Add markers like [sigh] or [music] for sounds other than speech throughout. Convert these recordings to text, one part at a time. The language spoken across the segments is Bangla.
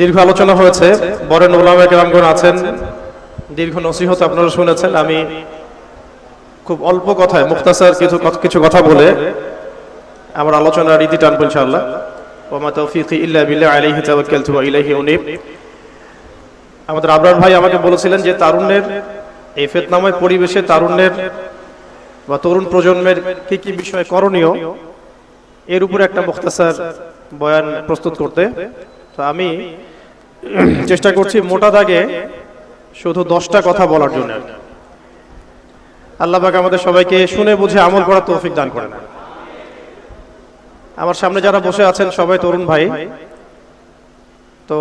দীর্ঘ আলোচনা হয়েছে বরেন ওলামা কেরামগণ আছেন, দীর্ঘ নসিহত আপনারা শুনেছেন, আমি খুব অল্প কথায় মুক্তাসার কিছু কিছু কথা বলে আমার আলোচনার রীতি টানবো ইনশাআল্লাহ। ওমা তৌফিকি ইল্লা বিল্লাহ, আলাইহি তাওয়াক্কালতু ওয়া ইলাইহি উনীব। আমাদের আবরার ভাই আমাকে বলেছিলেন যে তারুণ্যের, এই ফেতনাময় পরিবেশে তারুণ্যের বা তরুণ প্রজন্মের কি কি বিষয় করণীয়, এর উপরে একটা মুখতাসার বয়ান প্রস্তুত করতে তো আমি [clears throat] চেষ্টা করছি মোটা দাগে শুধু দশটা কথা বলার জন্য। আল্লাহ পাক আমাদের সবাইকে শুনে বুঝে আমল করার তৌফিক দান করেন। আমার সামনে যারা বসে আছেন সবাই তরুণ ভাই। তো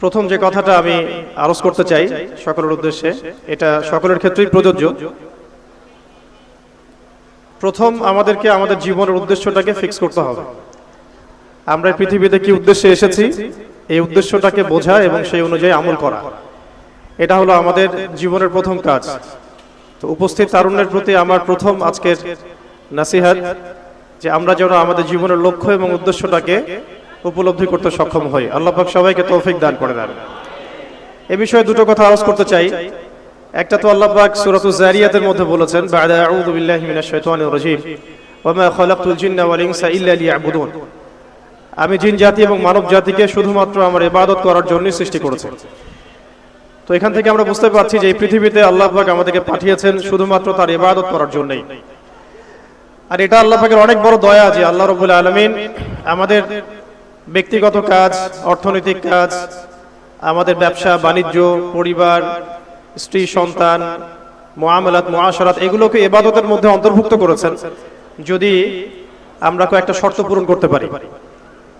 প্রথম যে কথাটা আমি আরজ করতে চাই সকলের উদ্দেশ্যে এটা সকলের ক্ষেত্রেই প্রযোজ্য। প্রথম আমাদেরকে আমাদের জীবনের উদ্দেশ্যটাকে ফিক্স করতে হবে। আমরা পৃথিবীতে কি উদ্দেশ্যে এসেছি? এই উদ্দেশ্যটাকে বোঝা এবং সেই অনুযায়ী আমল করা। এটা হলো আমাদের জীবনের প্রথম কাজ। তো উপস্থিত তারুণ্যের প্রতি আমার প্রথম আজকের নাসিহাত যে আমরা যেন আমাদের জীবনের লক্ষ্য এবং উদ্দেশ্যটাকে উপলব্ধি করতে সক্ষম হই। আল্লাহ পাক সবাইকে তৌফিক দান করে দেন। এ বিষয়ে দুটো কথা আলোচ করতে চাই। একটা তো আল্লাহ পাক সূরাতুজ জারিয়াতের মধ্যে বলেছেন, বা'দা আউযু বিল্লাহি মিনাশ শাইতানির রাজীম, ওয়া মা খালাকতুল জিন্না ওয়াল ইনসা ইল্লা লিয়াবুদুন। আমি জিন জাতি এবং মানব জাতিকে শুধুমাত্র আমার ইবাদত করার জন্যই সৃষ্টি করেছি। তো এখান থেকে আমরা বুঝতে পারছি যে এই পৃথিবীতে আল্লাহ পাক আমাদেরকে পাঠিয়েছেন শুধুমাত্র তার ইবাদত করার জন্যই। আর এটা আল্লাহ পাকের অনেক বড় দয়া যে আল্লাহ রবুল আলমিন আমাদের ব্যক্তিগত কাজ, অর্থনৈতিক কাজ, আমাদের ব্যবসা, বাণিজ্য, পরিবার, স্ত্রী, সন্তান মোয়ামেলাত মোয়াশারাত এগুলোকে এবাদতের মধ্যে অন্তর্ভুক্ত করেছেন। যদি আমরা কয়েকটা শর্ত পূরণ করতে পারি।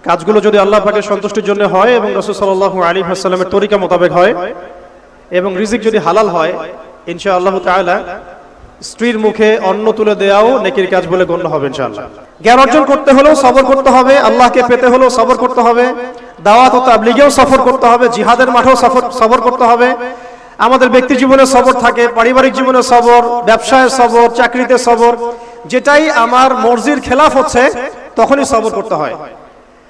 কাজগুলো যদি আল্লাহ পাকের সন্তুষ্টির জন্য হয় এবং রসুল সাল্লাহ আলী হাসাল্লামের তরিকা মোতাবেক হয় এবং রিজিক যদি হালাল হয় ইনশা আল্লাহ তাআলা স্ত্রীর মুখে অন্ন তুলে দেওয়াও নেকির কাজ বলে গণ্য হবে ইনশাআল্লাহ। জ্ঞান অর্জন করতে হলেও সবর করতে হবে, আল্লাহকে পেতে হলেও সবর করতে হবে, দাওয়াত ও তাবলিগেও সফর করতে হবে, জিহাদের মাঠেও সফর, সবর করতে হবে। আমাদের ব্যক্তি জীবনে সবর থাকে, পারিবারিক জীবনে সবর, ব্যবসায় সবর, চাকরিতে সবর, যেটাই আমার মর্জির খেলাফ হচ্ছে, তখনই সবর করতে হয়।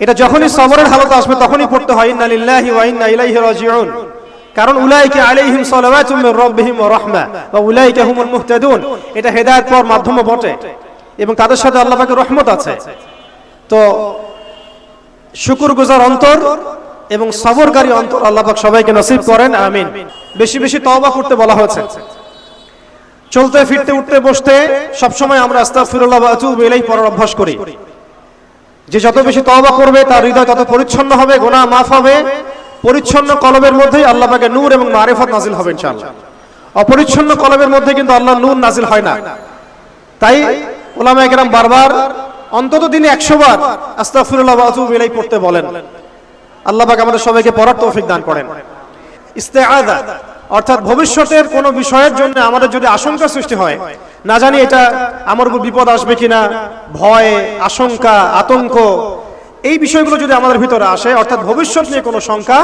এটা যখনই সবরের হালত আসবে তখনই পড়তে হয়, ইন্না লিল্লাহি ওয়া ইন্না ইলাইহি রাজিউন। কারণ উলাইকা আলাইহিম মির রাব্বিহিম ওয়া রাহমা ওয়া উলাইকা হুমুল মুহতাদুন। এটা হেদায়েত পাওয়ার বটে এবং তাদের সাথে আল্লাহ পাকের রহমত আছে। তো শুকরগুজার অন্তর এবং সবরকারী অন্তর আল্লাহ পাক সবাইকে নসিব করেন, আমিন। বেশি বেশি তওবা করতে বলা হয়েছে। চলতে, ফিরতে, উঠতে, বসতে সবসময় আমরা আস্তাগফিরুল্লাহ ওয়া আতুবু ইলাইহি পড়ার অভ্যাস করি। যে যত বেশি তওবা করবে, তার হৃদয় তত পরিচ্ছন্ন হবে, গুনাহ মাফ হবে। পরিচ্ছন্ন কলবের মধ্যেই আল্লাহ পাকে নূর এবং মারিফত নাজিল হবে ইনশাআল্লাহ। অপরিচ্ছন্ন কলবের মধ্যে কিন্তু আল্লাহ নূর নাজিল হয় না। তাই ওলামা একরাম বারবার অন্তত দিনে একশো বার আতুবু ইলাইহি পড়তে বলেন। আল্লাহ পাক আমাদের সবাইকে পড়ার তৌফিক দান করেন। ইস্তেআদা, অর্থাৎ ভবিষ্যতের কোনো বিষয়ের জন্য আমাদের যদি আশঙ্কা সৃষ্টি হয় না জানি এটা আমার উপর বিপদ আসবে কিনা ভয় আশঙ্কা আতঙ্ক এই বিষয়গুলো যদি আমাদের ভিতরে আসে অর্থাৎ ভবিষ্যৎ নিয়ে কোনো শঙ্কা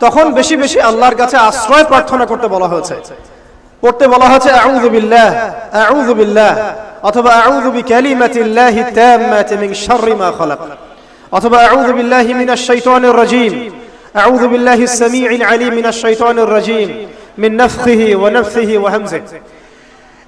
তখন বেশি বেশি আল্লাহর কাছে আশ্রয় প্রার্থনা করতে বলা হয়েছে। পড়তে বলা হয়েছে আউযু বিল্লাহ আউযু বিল্লাহ অথবা আউযু বিকালিমাতিল্লাহি তাম্মাতি মিন শাররি মা খালাক অথবা আউযু বিল্লাহি মিনাশ শাইতানির রাজীম আউযু বিল্লাহি সামিউল আলিম মিনাশ শাইতানির রাজীম মিন নাফখিহি ওয়া নাফসিহি ওয়া হামজিহি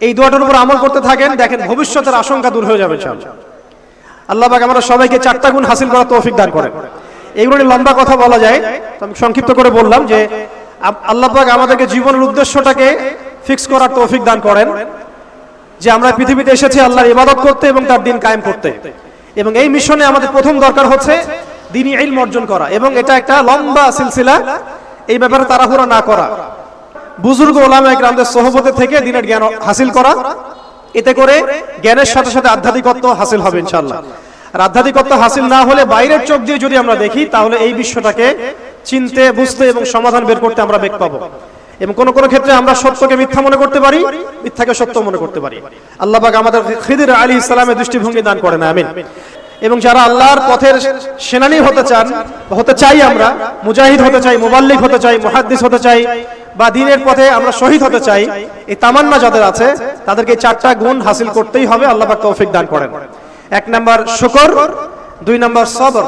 এই দোয়াটার উপর আমল করতে থাকেন, দেখেন ভবিষ্যতের আশঙ্কা দূর হয়ে যাবে আল্লাহ পাক আমরা সবাইকে চারটা গুণ হাসিল করার তৌফিক দান করেন। এইগুলো লম্বা কথা বলা যায় আমি সংক্ষিপ্ত করে বললাম যে আল্লাহ পাক আমাদেরকে জীবনের উদ্দেশ্যটাকে ফিক্স করার তৌফিক দান করেন, যে আমরা পৃথিবীতে এসেছি আল্লাহর ইবাদত করতে এবং তার দিন কায়েম করতে। এবং এই মিশনে আমাদের প্রথম দরকার হচ্ছে দিনই ইলম অর্জন করা, এবং এটা একটা লম্বা সিলসিলা, এই ব্যাপারে তাড়াহুড়া না করা। বুজুর্গ ওলামা একরামদের সহবতে থেকে দিনের জ্ঞান হাসিল করা। এতে করে জ্ঞানের সাথে সাথে আধ্যাত্মিকত্ব হাসিল হবে ইনশাআল্লাহ। আর আধ্যাত্মিকত্ব হাসিল না হলে বাইরের চোখ দিয়ে যদি আমরা দেখি, তাহলে এই বিশ্বটাকে চিনতে, বুঝতে এবং সমাধান বের করতে আমরা বেগ পাবো। এবং কোন কোন ক্ষেত্রে আমরা সত্যকে মিথ্যা মনে করতে পারি, মিথ্যাকে সত্য মনে করতে পারি। আল্লাহ পাক আমাদের খিদির আলী ইসলামের দৃষ্টিভঙ্গি দান করেন, আমিন। এবং যারা আল্লাহর পথের সেনানী হতে চান, হতে চাই আমরা, মুজাহিদ হতে চাই, মুবাল্লিক হতে চাই, মুহাদ্দিস হতে চাই বা দিনের পথে আমরা শহীদ হতে চাই এই তামান্না যাদের আছে তাদেরকে চারটা গুণ হাসিল করতেই হবে আল্লাহ পাক তৌফিক দান করেন। এক নাম্বার শুকর দুই নাম্বার সবর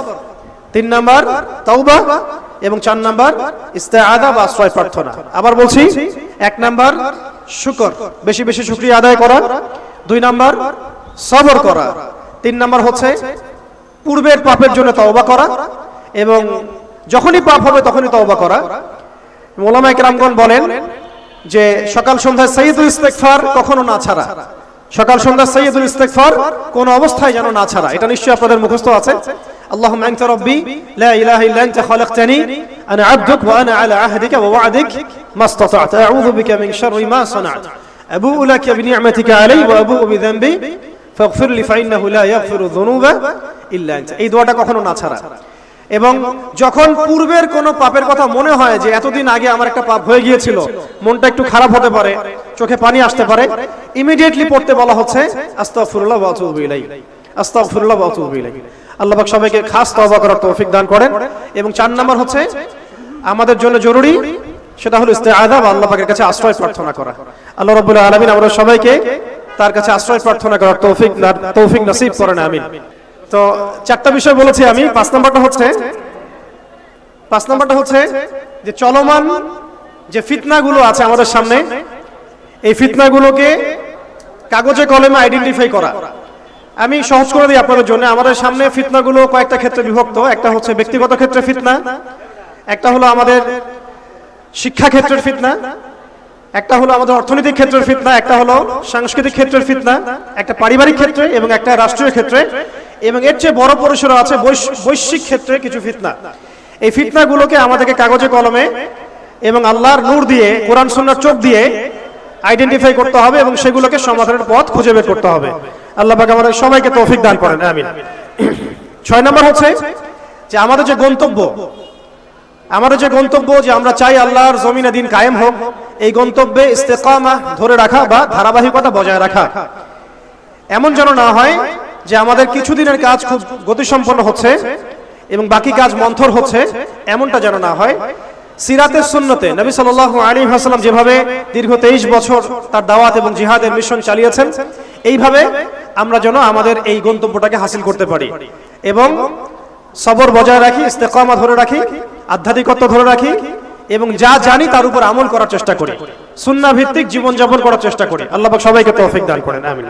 তিন নাম্বার তাওবা এবং চার নাম্বার ইস্তেআদা বা আশ্রয় প্রার্থনা। আবার বলছি এক নাম্বার শুকর বেশি বেশি শুকরিয়া আদায় করা। দুই নাম্বার সবর করা। তিন নাম্বার হচ্ছে পূর্বের পাপের জন্য তওবা করা এবং যখনই পাপ হবে তখনই তওবা করা। মোলামা একরামগণ বলেন যে সকাল সন্ধ্যায় সৈয়দুল ইস্তেগফার কখনো না ছাড়া সকাল সন্ধ্যা সৈয়দুল ইস্তেগফার কোন অবস্থায় যেন না ছাড়া এটা নিশ্চয়ই আপনাদের মুখস্থ আছে اللهم انت ربي لا اله الا انت خلقتني انا عبدك وانا على عهدك ووعدك ما استطعت اعوذ بك من شر ما صنعت ابوء لك بنعمتك علي وابوء بذنبي فاغفر لي فانه لا يغفر الذنوب الا انت এই দোয়াটা কখনো না ছাড়া এবং যখন পূর্বের কোনো পাপের কথা মনে হয় যে এতদিন আগে আমার একটা পাপ হয়ে গিয়েছিল, মনটা একটু খারাপ হতে পারে, চোখে পানি আসতে পারে ইমিডিয়েটলি পড়তে বলা হচ্ছে, আস্তাগফিরুল্লাহ ওয়া আতুবু ইলাইহি। আস্তাগফিরুল্লাহ ওয়া আতুবু ইলাইহি। আল্লাহ পাক সবাইকে খাস তওবা করার তৌফিক দান করেন। এবং চার নাম্বার হচ্ছে, আমাদের জন্য জরুরি সেটা হলো ইস্তেআদা বা আল্লাহ পাকের কাছে আশ্রয় প্রার্থনা করা। আল্লাহ রাব্বুল আলামিন আমরা সবাইকে তার কাছে আশ্রয় প্রার্থনা করার তৌফিক তৌফিক নসিব করেন, আমিন। তো চারটা বিষয় বলেছি আমি। পাঁচ নাম্বারটা হচ্ছে পাঁচ নাম্বারটা হচ্ছে যে চলমান যে ফিতনাগুলো আছে আমাদের সামনে, এই ফিতনাগুলোকে কাগজে কলমে আইডেন্টিফাই করা। আমি সহজ করে দিই আপনাদের জন্য। আমাদের সামনে ফিতনাগুলো কয়েকটা ক্ষেত্রে বিভক্ত। একটা হচ্ছে ব্যক্তিগত ক্ষেত্রে ফিতনা, একটা হলো আমাদের শিক্ষা ক্ষেত্রের ফিতনা, একটা হলো আমাদের অর্থনৈতিক ক্ষেত্রের ফিতনা, একটা হলো সাংস্কৃতিক ক্ষেত্রের ফিতনা, একটা পারিবারিক ক্ষেত্রে এবং একটা রাষ্ট্রীয় ক্ষেত্রে। এবং এর চেয়ে বড় পরিসরে আছে বৈশ্বিক ক্ষেত্রে কিছু ফিতনা। এই ফিতনাগুলোকে আমাদেরকে কাগজে, কলমে এবং আল্লাহর নূর দিয়ে, কোরআন, সুন্নার চোখ দিয়ে আইডেন্টিফাই করতে হবে এবং সেগুলোকে সমাধানের পথ খুঁজে বের করতে হবে। আল্লাহ পাক আমাদের সবাইকে তৌফিক দান করেন। আমিন। ছয় নম্বর হচ্ছে যে আমাদের যে গন্তব্য, আমাদের যে গন্তব্য যে আমরা চাই আল্লাহর জমিনে দিন কায়েম হোক, এই গন্তব্যে ইস্তেকামা ধরে রাখা বা ধারাবাহিকতা বজায় রাখা। এমন যেন না হয় যে আমাদের কিছুদিনের কাজ খুব গতিসম্পন্ন হচ্ছে এবং বাকি কাজ মন্থর হচ্ছে, এমনটা যেন না হয়। সিরাতের সুন্নতে নবী সাল্লাল্লাহু আলাইহি ওয়াসাল্লাম যেভাবে দীর্ঘ তেইশ বছর তার দাওয়াত এবং জিহাদের মিশন চালিয়েছেন, এইভাবে আমরা যেন আমাদের এই গন্তব্যটাকে হাসিল করতে পারি। এবং সবর বজায় রাখি, ইস্তেকামা ধরে রাখি, আধ্যাত্মিকত্ব ধরে রাখি এবং যা জানি তার উপর আমল করার চেষ্টা করি। সুন্না ভিত্তিক জীবন যাপন করার চেষ্টা করি। আল্লাহ সবাইকে তৌফিক দান করেন, আমিন।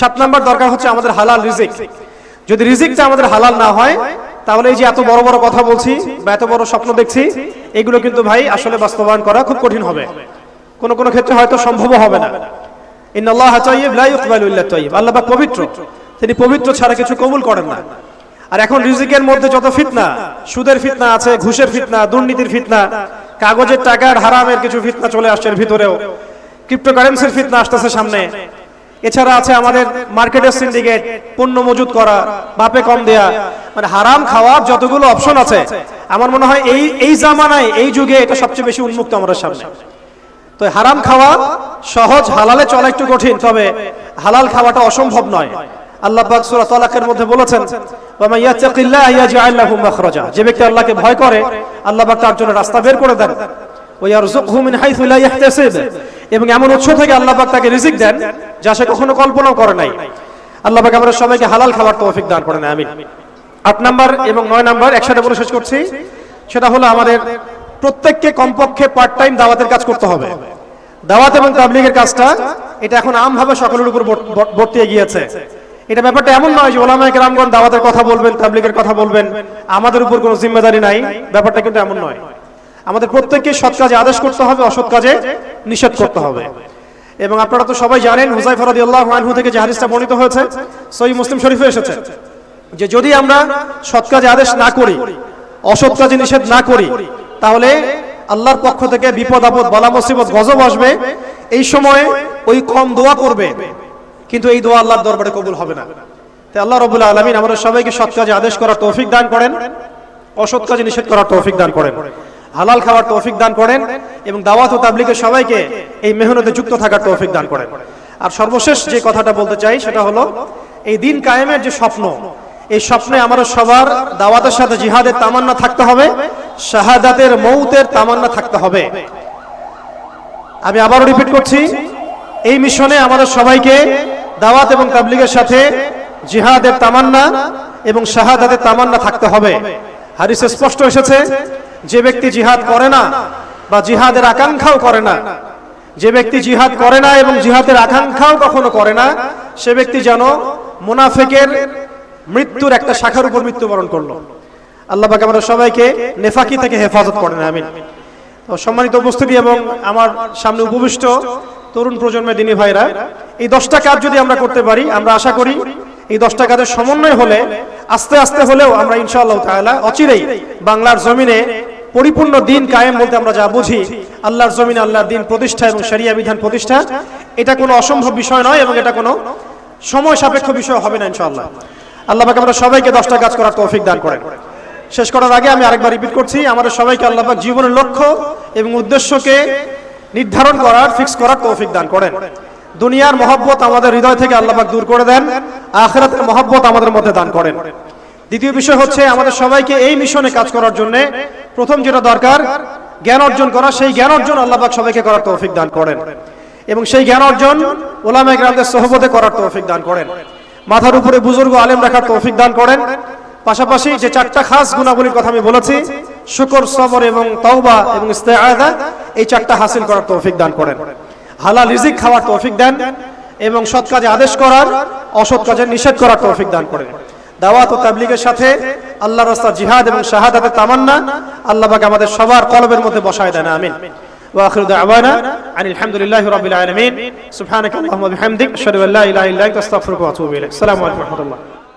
সাত নাম্বার দরকার হচ্ছে আমাদের হালাল রিজিক। যদি রিজিকটা আমাদের হালাল না হয়, তাহলে এই যে এত বড় বড় কথা বলছি বা এত বড় স্বপ্ন দেখছি, এগুলো কিন্তু ভাই আসলে বাস্তবায়ন করা খুব কঠিন হবে। কোন কোন ক্ষেত্রে হয়তো সম্ভব হবে না। ইন্নাল্লাহ তাইয়্যিব, লা ইকবালু ইল্লা তাইয়্যিব। আল্লাহ পাক পবিত্র। তিনি পবিত্র ছাড়া কিছু কবুল করেন না। আর এখন রিজিকের মধ্যে যত ফিতনা, সুদের ফিতনা আছে, ঘুষের ফিতনা, দুর্নীতির ফিতনা কাগজের টাকার হারামের কিছু ফিতনা চলে আসছে ভিতরেও। ক্রিপ্টোকারেন্সির ফিতনা আসতেছে সামনে। এছাড়া আছে আমাদের মার্কেটের সিন্ডিকেট পণ্য মজুত করা, বাপে কম দেয়া। মানে হারাম খাওয়ার যতগুলো অপশন আছে, আমার মনে হয় এই এই জামানায়, এই যুগে এটা সবচেয়ে বেশি উন্মুক্ত আমাদের সামনে। তো হারাম খাওয়া সহজ, হালালে চলা একটু কঠিন, তবে হালাল খাওয়াটা অসম্ভব নয়। আল্লাহ পাক সূরা তালাকের মধ্যে বলেছেন যে ব্যক্তি আল্লাহকে ভয় করে, আল্লাহ তার জন্য রাস্তা বের করে দেন। এবং এমন উৎস থেকে তাকে রিজিক দেন, যা সে কখনো কল্পনাও করে নাই। আমরা সবাইকে হালাল খাবার তৌফিক দান আট নাম্বার এবং নয় নাম্বার একসাথে বলে শেষ করছি। সেটা হলো আমাদের প্রত্যেককে কমপক্ষে পার্ট টাইম দাওয়াতের কাজ করতে হবে। দাওয়াত এবং তাবলিগের কাজটা, এটা এখন আমভাবে সকলের উপর বর্ত- বর্ত- বর্তিয়ে গিয়েছে এটা ব্যাপারটা এমন নয় যে ওলামায়ে কেরামগণ দাওয়াতের কথা বলবেন, তাবলিগের কথা বলবেন। আমাদের উপর কোনো জিম্মেদারি নাই, ব্যাপারটা কিন্তু এমন নয়। আমাদের প্রত্যেককে সৎ কাজে আদেশ করতে হবে, অসৎ কাজে নিষেধ করতে হবে। এবং আপনারা তো সবাই জানেন হুজাইফা রাদিয়াল্লাহু আনহু থেকে যে হাদিসটা বর্ণিত হয়েছে, সহিহ মুসলিম শরীফে এসেছে, যে যদি আমরা সৎ কাজে আদেশ না করি, অসৎ কাজে নিষেধ না করি, তাহলে আল্লাহর পক্ষ থেকে বিপদ আপদ, বালা মুসিবত, গজব আসবে। এই সময়ে ওই কম দোয়া করবে। কিন্তু এই দোয়া আল্লাহর দরবারে কবুল হবে না। তাই আল্লাহ রবুল্লা আলমিন আমাদের সবাইকে সৎ কাজে আদেশ করার তৌফিক দান করেন, অসৎ কাজে নিষেধ করার তৌফিক দান করেন, হালাল খাওয়ার তৌফিক দান করেন এবং দাওয়াত ও তাবলিগের সবাইকে এই মেহনতে যুক্ত থাকার তৌফিক দান করেন। আর সর্বশেষ যে কথাটা বলতে চাই সেটা হলো, এই দিন কায়েমের যে স্বপ্ন, এই স্বপ্নে আমাদের সবার দাওয়াতের সাথে জিহাদের তামান্না থাকতে হবে, শাহাদাতের মৌতের তামান্না থাকতে হবে। আমি আবারও রিপিট করছি, এই মিশনে আমাদের সবাইকে দাওয়াত এবং তাবলিগের সাথে জিহাদের তামান্না এবং শাহাদাতের তামান্না থাকতে হবে। হারিসে স্পষ্ট এসেছে, যে ব্যক্তি জিহাদ করে না বা জিহাদের আকাঙ্ক্ষাও করে না, যে ব্যক্তি জিহাদ করে না এবং জিহাদের আকাঙ্ক্ষাও কখনো করে না, সে ব্যক্তি যেন মুনাফেকের মৃত্যুর একটা শাখার উপর মৃত্যুবরণ করল। আল্লাহ পাক আমাদের সবাইকে নেফাকি থেকে হেফাজত করেন, আমিন। সম্মানিত উপস্থিতি এবং আমার সামনে উপবিষ্ট তরুণ প্রজন্মের দিনী ভাইরা, এই দশটা কাজ যদি আমরা করতে পারি, আমরা আশা করি এই দশটা কাজের সমন্বয় হলে, আস্তে আস্তে হলেও আমরা ইনশাআল্লাহ তাআলা অচিরেই বাংলার জমিনে পরিপূর্ণ দিন কায়েম বলতে আমরা যা বুঝি, আল্লাহর জমিনে, আল্লাহর দিন প্রতিষ্ঠা এবং শরিয়া বিধান প্রতিষ্ঠা, এটা কোনো অসম্ভব বিষয় নয় এবং এটা কোনো সময় সাপেক্ষ বিষয় হবে না ইনশাআল্লাহ। আল্লাহ পাক আমরা সবাইকে দশটা কাজ করার তৌফিক দান করেন। শেষ করার আগে আমি আরেকবার রিপিট করছি, আমাদের সবাইকে আল্লাহ পাক জীবনের লক্ষ্য এবং উদ্দেশ্যকে নির্ধারণ করার ফিক্স করার তৌফিক দান করেন। দুনিয়ার মহব্বত আমাদের হৃদয় থেকে আল্লাপাক দূর করে দেন, আখিরাতের মহব্বত আমাদের মধ্যে দান করেন। দ্বিতীয় বিষয় হচ্ছে আমাদের সবাইকে এই মিশনে কাজ করার জন্য প্রথম যেটা দরকার, জ্ঞান অর্জন করা, সেই জ্ঞান অর্জন আল্লাপাক সবাইকে করার তৌফিক দান করেন। এবং সেই জ্ঞান অর্জন ওলামা গ্রামদের সহবতে করার তৌফিক দান করেন। মাথার উপরে বুজুর্গ আলেম রাখার তৌফিক দান করেন। পাশাপাশি যে চারটা খাস গুণাবলীর কথা আমি বলেছি, শুকর, সবর এবং তওবা এবং ইস্তেআদা এই চারটা হাসিল করার তৌফিক দান করেন হালাল রিজিক খাওয়ার তৌফিক দেন এবং সৎ কাজে আদেশ করার অসৎ কাজে নিষেধ করার তৌফিক দান করেন দাওয়াত ও তাবলিগের সাথে আল্লাহ রাস্তা জিহাদ এবং শাহাদাতের তামান্না আল্লাহ পাক আমাদের সবার কলবের মধ্যে বসায় দেন আমিন واخر دعوانا عن الحمد لله رب العالمين سبحانك اللهم وبحمدك اشهد ان لا اله الا انت استغفرك واتوب اليك السلام عليكم ورحمه الله